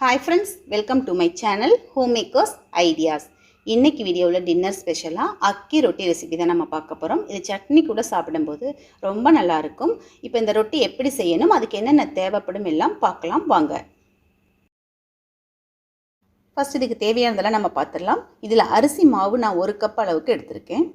Hi friends welcome to my channel home makers ideas இன்னைக்கு வீடியோவில் dinner ஸ்பெஷலாக அக்கி ரொட்டி ரெசிபி தான் நம்ம பார்க்க போகிறோம் இது சட்னி கூட சாப்பிடும்போது ரொம்ப நல்லா இருக்கும். இப்போ இந்த ரொட்டி எப்படி செய்யணும் அதுக்கு என்னென்ன தேவைப்படும் எல்லாம் பார்க்கலாம் வாங்க. ஃபஸ்ட் இதுக்கு தேவையானதெல்லாம் நம்ம பார்த்துடலாம். இதில் அரிசி மாவு நான் ஒரு கப் அளவுக்கு எடுத்திருக்கேன்.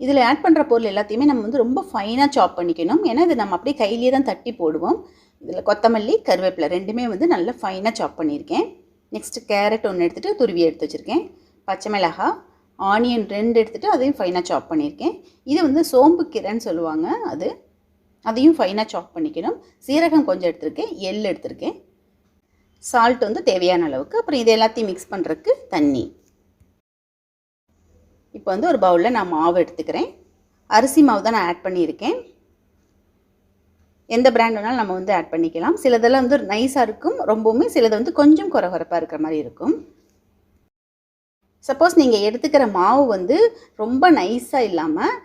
இதில் ஆட் பண்ணுற பொருள் எல்லாத்தையுமே நம்ம வந்து ரொம்ப ஃபைனாக சாப் பண்ணிக்கணும். ஏன்னா இது நம்ம அப்படியே கையிலே தான் தட்டி போடுவோம். இதில் கொத்தமல்லி கருவேப்பிலை ரெண்டுமே வந்து நல்லா ஃபைனாக சாப் பண்ணியிருக்கேன். நெக்ஸ்ட்டு கேரட் ஒன்று எடுத்துகிட்டு துருவி எடுத்து வச்சுருக்கேன். பச்சை மிளகாய் ஆனியன் ரெண்டு எடுத்துகிட்டு அதையும் ஃபைனாக சாப் பண்ணியிருக்கேன். இது வந்து சோம்பு கீரைன்னு சொல்லுவாங்க அது. அதையும் ஃபைனாக சாப் பண்ணிக்கணும். சீரகம் கொஞ்சம் எடுத்திருக்கேன். எள் எடுத்திருக்கேன். சால்ட் வந்து தேவையான அளவுக்கு. அப்புறம் இது எல்லாத்தையும் மிக்ஸ் பண்ணுறதுக்கு தண்ணி. இப்போ வந்து ஒரு பவுலில் நான் மாவு எடுத்துக்கிறேன். அரிசி மாவு தான் நான் ஆட் பண்ணியிருக்கேன். எந்த பிராண்ட் வேணாலும் நம்ம வந்து ஆட் பண்ணிக்கலாம். சிலதெல்லாம் வந்து நைஸாக இருக்கும். ரொம்பவுமே சிலது வந்து கொஞ்சம் குறகுறப்பாக இருக்கிற மாதிரி இருக்கும். சப்போஸ் நீங்கள் எடுத்துக்கிற மாவு வந்து ரொம்ப நைஸாக இல்லாமல்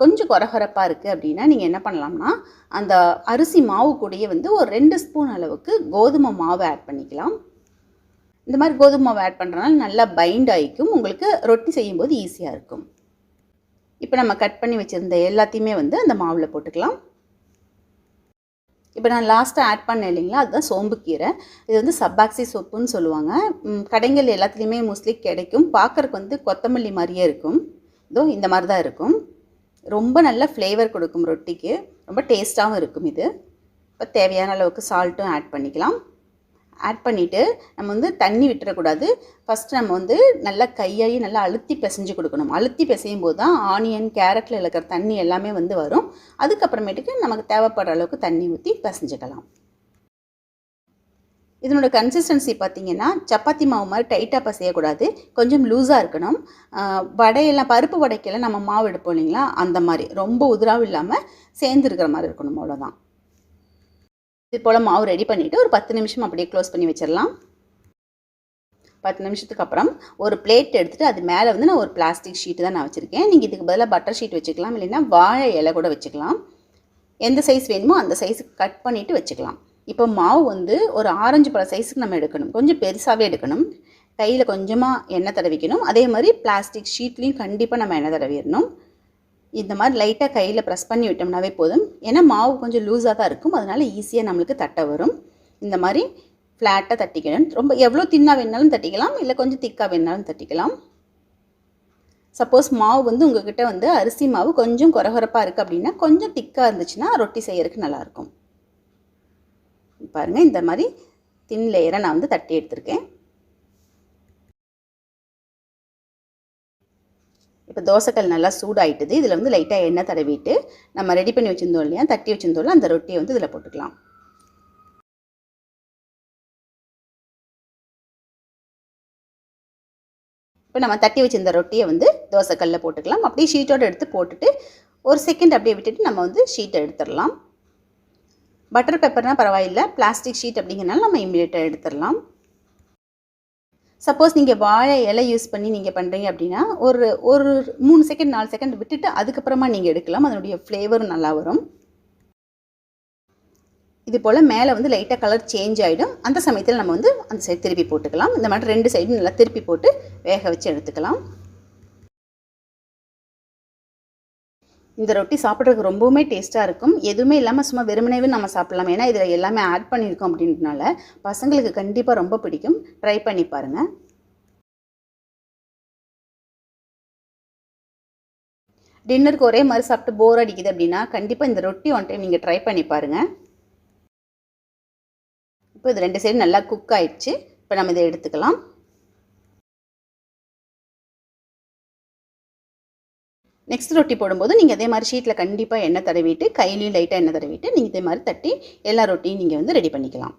கொஞ்சம் குறகுறப்பாக இருக்குது அப்படின்னா நீங்கள் என்ன பண்ணலாம்னா அந்த அரிசி மாவு கூடயே வந்து ஒரு ரெண்டு ஸ்பூன் அளவுக்கு கோதுமை மாவு ஆட் பண்ணிக்கலாம். இந்த மாதிரி கோதுமை மாவு ஆட் பண்ணுறதுனால நல்லா பைண்ட் ஆகிக்கும். உங்களுக்கு ரொட்டி செய்யும்போது ஈஸியாக இருக்கும். இப்போ நம்ம கட் பண்ணி வச்சுருந்த எல்லாத்தையுமே வந்து அந்த மாவில் போட்டுக்கலாம். இப்போ நான் லாஸ்ட்டாக ஆட் பண்ணேன் இல்லைங்களா? அதுதான் சோம்புக்கீரை இது வந்து சப்பாக்சி சொப்புன்னு சொல்லுவாங்க. கடைகள் எல்லாத்துலேயுமே மோஸ்ட்லி கிடைக்கும். பார்க்குறக்கு வந்து கொத்தமல்லி மாதிரியே இருக்கும். இதோ இந்த மாதிரி தான் இருக்கும். ரொம்ப நல்ல ஃப்ளேவர் கொடுக்கும் ரொட்டிக்கு. ரொம்ப டேஸ்ட்டாகவும் இருக்கும் இது. இப்போ தேவையான அளவுக்கு சால்ட்டும் ஆட் பண்ணிக்கலாம். ஆட் பண்ணிவிட்டு நம்ம வந்து தண்ணி விட்டுறக்கூடாது. ஃபஸ்ட் நம்ம வந்து நல்லா கையாகி நல்லா அழுத்தி பிசைஞ்சு கொடுக்கணும். அழுத்தி பிசையும் போது தான் ஆனியன் கேரட்டில் இருக்கிற தண்ணி எல்லாமே வந்து வரும். அதுக்கப்புறமேட்டுக்கு நமக்கு தேவைப்படுற அளவுக்கு தண்ணி ஊற்றி பிசைஞ்சுக்கலாம். இதனோட கன்சிஸ்டன்சி பார்த்திங்கன்னா சப்பாத்தி மாவு மாதிரி டைட்டாக பசையக்கூடாது. கொஞ்சம் லூஸாக இருக்கணும். வடையெல்லாம் பருப்பு வடைக்கெல்லாம் நம்ம மாவு எடுப்போம் இல்லைங்களா? அந்த மாதிரி. ரொம்ப உதிராவும் இல்லாமல் சேர்ந்துருக்கிற மாதிரி இருக்கணும் அவ்வளோதான் இது போல் மாவு ரெடி பண்ணிவிட்டு ஒரு பத்து நிமிஷம் அப்படியே க்ளோஸ் பண்ணி வச்சிடலாம். பத்து நிமிஷத்துக்கு அப்புறம் ஒரு பிளேட் எடுத்துகிட்டு அது மேலே வந்து நான் ஒரு பிளாஸ்டிக் ஷீட்டு தான் நான் வச்சுருக்கேன். நீங்கள் இதுக்கு பதிலாக பட்டர் ஷீட் வச்சுக்கலாம் இல்லைன்னா வாழை இலை கூட வச்சுக்கலாம். எந்த சைஸ் வேணுமோ அந்த சைஸுக்கு கட் பண்ணிவிட்டு வச்சுக்கலாம். இப்போ மாவு வந்து ஒரு ஆரஞ்சு பழ சைஸுக்கு நம்ம எடுக்கணும். கொஞ்சம் பெருசாகவே எடுக்கணும். கையில் கொஞ்சமாக எண்ணெய் தடவிக்கணும். அதே மாதிரி பிளாஸ்டிக் ஷீட்லேயும் கண்டிப்பாக நம்ம எண்ணெய் தடவிடணும். இந்த மாதிரி லைட்டாக கையில் ப்ரெஸ் பண்ணி விட்டோம்னாவே போதும். ஏன்னா மாவு கொஞ்சம் லூஸாக தான் இருக்கும். அதனால் ஈஸியாக நம்மளுக்கு தட்ட வரும். இந்த மாதிரி ஃப்ளாட்டாக தட்டிக்கணும். ரொம்ப எவ்வளோ தின்னாக வேணாலும் தட்டிக்கலாம். இல்லை கொஞ்சம் திக்காக வேணாலும் தட்டிக்கலாம். சப்போஸ் மாவு வந்து உங்ககிட்ட வந்து அரிசி மாவு கொஞ்சம் குறகுறப்பாக இருக்குது அப்படின்னா கொஞ்சம் திக்காக இருந்துச்சுன்னா ரொட்டி செய்யறதுக்கு நல்லாயிருக்கும் பாருங்கள் இந்த மாதிரி தின் லேயரை நான் வந்து தட்டி எடுத்திருக்கேன். இப்போ தோசைக்கல் நல்லா சூடாயிட்டுது. இதில் வந்து லைட்டாக எண்ணெய் தடவிட்டு நம்ம ரெடி பண்ணி வச்சுருந்தோம் இல்லையா? தட்டி வச்சுருந்தோம்ல அந்த ரொட்டியை வந்து இதில் போட்டுக்கலாம். இப்போ நம்ம தட்டி வச்சிருந்த ரொட்டியை வந்து தோசைக்கல்லில் போட்டுக்கலாம். அப்படியே ஷீட்டோடு எடுத்து போட்டுட்டு ஒரு செகண்ட் அப்படியே விட்டுட்டு நம்ம வந்து ஷீட்டை எடுத்துடலாம். பட்டர் பேப்பர்னால் பரவாயில்லை. பிளாஸ்டிக் ஷீட் அப்படிங்கிறனால நம்ம இம்மிடியேட்டாக எடுத்துடலாம். சப்போஸ் நீங்கள் வாழை இலை யூஸ் பண்ணி நீங்கள் பண்ணுறீங்க அப்படின்னா ஒரு ஒரு மூணு செகண்ட் நாலு செகண்ட் விட்டுட்டு அதுக்கப்புறமா நீங்கள் எடுக்கலாம். அதனுடைய ஃப்ளேவரும் நல்லா வரும். இது போல் மேலே வந்து லைட்டாக கலர் சேஞ்ச் ஆகிடும் அந்த சமயத்தில் நம்ம வந்து அந்த சைடு திருப்பி போட்டுக்கலாம். இந்த மாதிரி ரெண்டு சைடும் நல்லா திருப்பி போட்டு வேக வச்சு எடுத்துக்கலாம். இந்த ரொட்டி சாப்பிட்றதுக்கு ரொம்பவுமே டேஸ்ட்டாக இருக்கும். எதுவுமே இல்லாமல் சும்மா வெறுமனவே நம்ம சாப்பிட்லாம். ஏன்னா இதில் எல்லாமே ஆட் பண்ணியிருக்கோம் அப்படின்றனால பசங்களுக்கு கண்டிப்பாக ரொம்ப பிடிக்கும். ட்ரை பண்ணி பாருங்கள் டின்னருக்கு ஒரே மாதிரி சாப்பிட்டு போர் அடிக்குது அப்படின்னா கண்டிப்பாக இந்த ரொட்டி ஒன் டைம் நீங்கள் ட்ரை பண்ணி பாருங்கள் இப்போ இது ரெண்டு சைடு நல்லா குக் ஆயிடுச்சு. இப்போ நம்ம இதை எடுத்துக்கலாம். நெக்ஸ்ட் ரொட்டி போடும்போது நீங்கள் அதே மாதிரி ஷீட்டில் கண்டிப்பாக எண்ணெய் தடவிட்டு கையிலையும் லைட்டாக எண்ணெய் தடவிட்டு நீங்கள் இதே மாதிரி தட்டி எல்லா ரொட்டியும் நீங்கள் வந்து ரெடி பண்ணிக்கலாம்.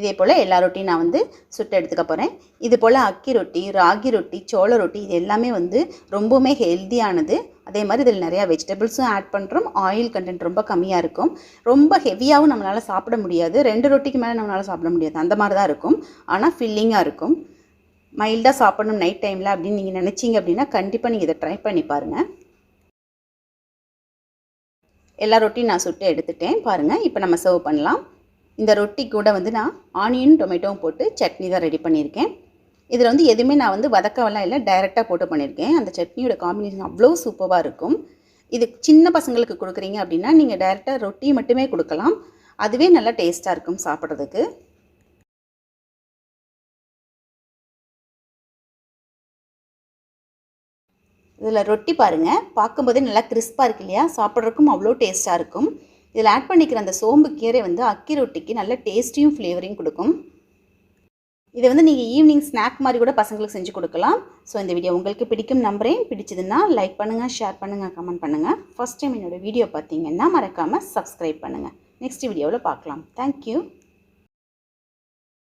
இதே போல் எல்லா ரொட்டியும் நான் வந்து சுட்டு எடுத்துக்க போகிறேன் இது போல் அக்கி ரொட்டி ராகி ரொட்டி சோள ரொட்டி இது எல்லாமே வந்து ரொம்பவுமே ஹெல்த்தியானது அதே மாதிரி இதில் நிறையா வெஜிடபிள்ஸும் ஆட் பண்ணுறோம் ஆயில் கண்டென்ட் ரொம்ப கம்மியாக இருக்கும். ரொம்ப ஹெவியாகவும் நம்மளால் சாப்பிட முடியாது. ரெண்டு ரொட்டிக்கு மேலே நம்மளால் சாப்பிட முடியாது. அந்த மாதிரி தான் இருக்கும். ஆனால் ஃபில்லிங்காக இருக்கும். மைல்டாக சாப்பிடணும் நைட் டைமில் அப்படின்னு நீங்கள் நினச்சிங்க அப்படின்னா கண்டிப்பாக நீங்கள் இதை ட்ரை பண்ணி பாருங்கள் எல்லா ரொட்டியும் நான் சுட்டு எடுத்துட்டேன். பாருங்கள் இப்போ நம்ம சர்வ் பண்ணலாம். இந்த ரொட்டி கூட வந்து நான் ஆனியன் டொமேட்டோவும் போட்டு சட்னி தான் ரெடி பண்ணியிருக்கேன். இதில் வந்து எதுவுமே நான் வந்து வதக்கவெல்லாம் இல்லை டைரெக்டாக போட்டு பண்ணியிருக்கேன். அந்த சட்னியோட காம்பினேஷன் அவ்வளோ சூப்பராக இருக்கும். இது சின்ன பசங்களுக்கு கொடுக்குறீங்க அப்படின்னா நீங்கள் டைரெக்டாக ரொட்டி மட்டுமே கொடுக்கலாம். அதுவே நல்லா டேஸ்ட்டாக இருக்கும் சாப்பிட்றதுக்கு. இதில் ரொட்டி பாருங்கள் பார்க்கும்போதே நல்லா கிறிஸ்பாக இருக்கு இல்லையா? சாப்பிட்றதுக்கும் அவ்வளோ டேஸ்ட்டாக இருக்கும். இதில் ஆட் பண்ணிக்கிற அந்த சோம்பு கீரை வந்து அக்கி ரொட்டிக்கு நல்ல டேஸ்டியும் ஃப்ளேவரையும் கொடுக்கும். இதை வந்து நீங்கள் ஈவினிங் ஸ்நாக் மாதிரி கூட பசங்களுக்கு செஞ்சு கொடுக்கலாம். ஸோ இந்த வீடியோ உங்களுக்கு பிடிக்கும் நம்புறேன். பிடிச்சதுன்னா லைக் பண்ணுங்கள் ஷேர் பண்ணுங்கள் கமெண்ட் பண்ணுங்கள் ஃபஸ்ட் டைம் என்னோடய வீடியோ பார்த்தீங்கன்னா மறக்காமல் சப்ஸ்கிரைப் பண்ணுங்கள் நெக்ஸ்ட் வீடியோவில் பார்க்கலாம். தேங்க்யூ